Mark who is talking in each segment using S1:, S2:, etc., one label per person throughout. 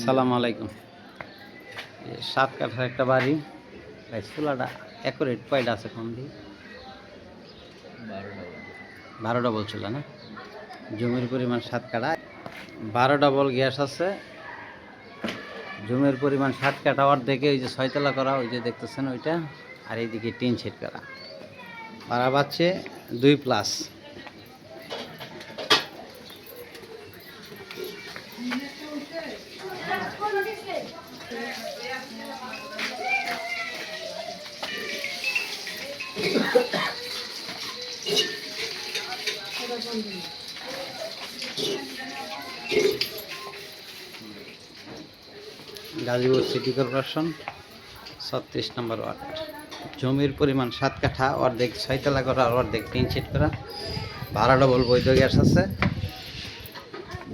S1: সালাম আলাইকুম। সাত কাঠার একটা বাড়ি ভাই চুলাটা অ্যাকুরেট কয়টা আছে কম দিয়ে বারো ডবল চুলা না? জমির পরিমাণ সাত কাঠা। বারো ডবল গ্যাস আছে। জমির পরিমাণ সাত কাঠা অর্ধেকে ওই যে ছয়তলা করা, ওই যে দেখতেছেন ওইটা। আর এইদিকে টিন সেট করা। ভাড়া পাচ্ছে দুই প্লাস গাজীপুর সিটি কর্পোরেশন ছত্রিশ নম্বর ওয়ার্ড। জমির পরিমাণ সাত কাঠা, অর্ধেক ছয়তলা করা, অর্ধেক তিন সেট করা। ভাড়া ডবল বৈধ গ্যাস আছে।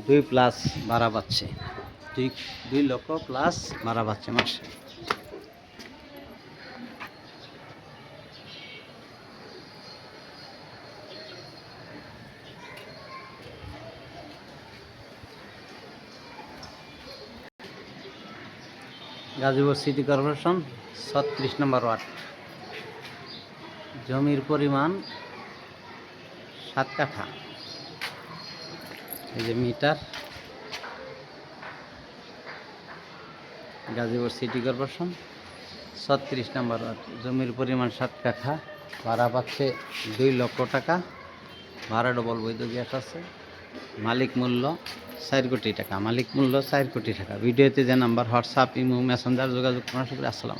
S1: দুই প্লাস ভাড়া পাচ্ছে। দুই দুই লক্ষ প্লাস ভাড়া পাচ্ছে মাসে। গাজীপুর সিটি কর্পোরেশন, ছত্রিশ নম্বর ওয়ার্ড। জমির পরিমাণ সাত কাঠা। এই যে মিটার, গাজীপুর সিটি কর্পোরেশন, ছত্রিশ নম্বর ওয়ার্ড। জমির পরিমাণ সাত কাঠা, ভাড়া পাচ্ছে দুই লক্ষ টাকা। ভাড়া ডবল বৈধ গ্যাস আছে। মালিক মূল্য চার কোটি টাকা, মালিক মূল্য চার কোটি টাকা। ভিডিওতে যে নাম্বার, হোয়াটসঅ্যাপ, ইমো, মেসেঞ্জার যোগাযোগ করার আসসালাম